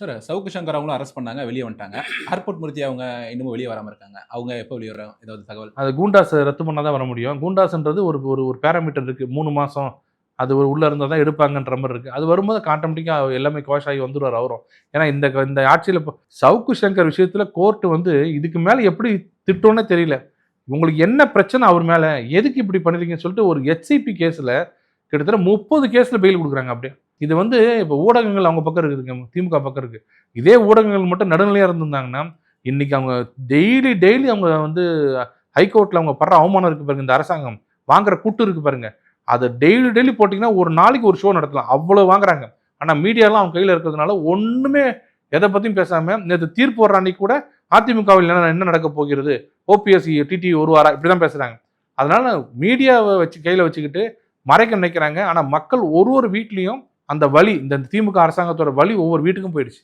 Sir Savukku Shankar அவங்களும் arrest பண்ணாங்க வெளியே வந்துட்டாங்க. ஏர்போர்ட் மூர்த்தி அவங்க இன்னமும் வெளியே வராமல் இருக்காங்க. அவங்க எப்போ வெளியே வர ஏதாவது தகவல்? அது கூண்டாஸ் ரத்து பண்ணால் தான் வர முடியும். கூண்டாஸ்ன்றது ஒரு ஒரு ஒரு பேராமீட்டர் இருக்குது மூணு மாதம் அது ஒரு உள்ளே இருந்தால் தான் எடுப்பாங்கன்ற மாதிரி இருக்குது அது வரும்போது ஆட்டோமேட்டிக்காக எல்லாமே கோஷ் ஆகி வந்துடுவார் அவரும். ஏன்னா இந்த இந்த ஆட்சியில் இப்போ சவுக்கு சங்கர் விஷயத்தில் கோர்ட்டு வந்து இதுக்கு மேலே எப்படி திட்டோன்னே தெரியல. உங்களுக்கு என்ன பிரச்சனை அவர் மேலே? எதுக்கு இப்படி பண்ணுறீங்கன்னு சொல்லிட்டு ஒரு ஹெச்ஐபி கேஸில் கிட்டத்தட்ட முப்பது கேஸில் பெயில் கொடுக்குறாங்க அப்படியே. இது வந்து இப்போ ஊடகங்கள் அவங்க பக்கம் இருக்குதுங்க திமுக பக்கம் இருக்குது இதே ஊடகங்கள் மட்டும் நடுநிலையாக இருந்திருந்தாங்கன்னா இன்னைக்கு அவங்க டெய்லி டெய்லி அவங்க வந்து ஹைகோர்ட்டில் அவங்க படுற அவமானம் இருக்குது பாருங்க இந்த அரசாங்கம். வாங்குற கூட்டு இருக்குது பாருங்க. அதை டெய்லி டெய்லி போட்டிங்கன்னா ஒரு நாளைக்கு ஒரு ஷோ நடத்தலாம். அவ்வளோ வாங்குறாங்க. ஆனால் மீடியாலாம் அவங்க கையில் இருக்கிறதுனால ஒன்றுமே எதை பற்றியும் பேசாமல் நேற்று தீர்ப்பு வர்ற அன்னைக்கு கூட அதிமுகவில் என்ன என்ன நடக்க போகிறது? ஓபிஎஸ்சி டிடி ஒரு வாரம் இப்படி தான் பேசுகிறாங்க அதனால் மீடியாவை வச்சு கையில் வச்சுக்கிட்டு மறைக்க நினைக்கிறாங்க. ஆனால் மக்கள் ஒரு ஒரு வீட்லேயும் அந்த வழி இந்த திமுக அரசாங்கத்தோட வழி ஒவ்வொரு வீட்டுக்கும் போயிடுச்சு.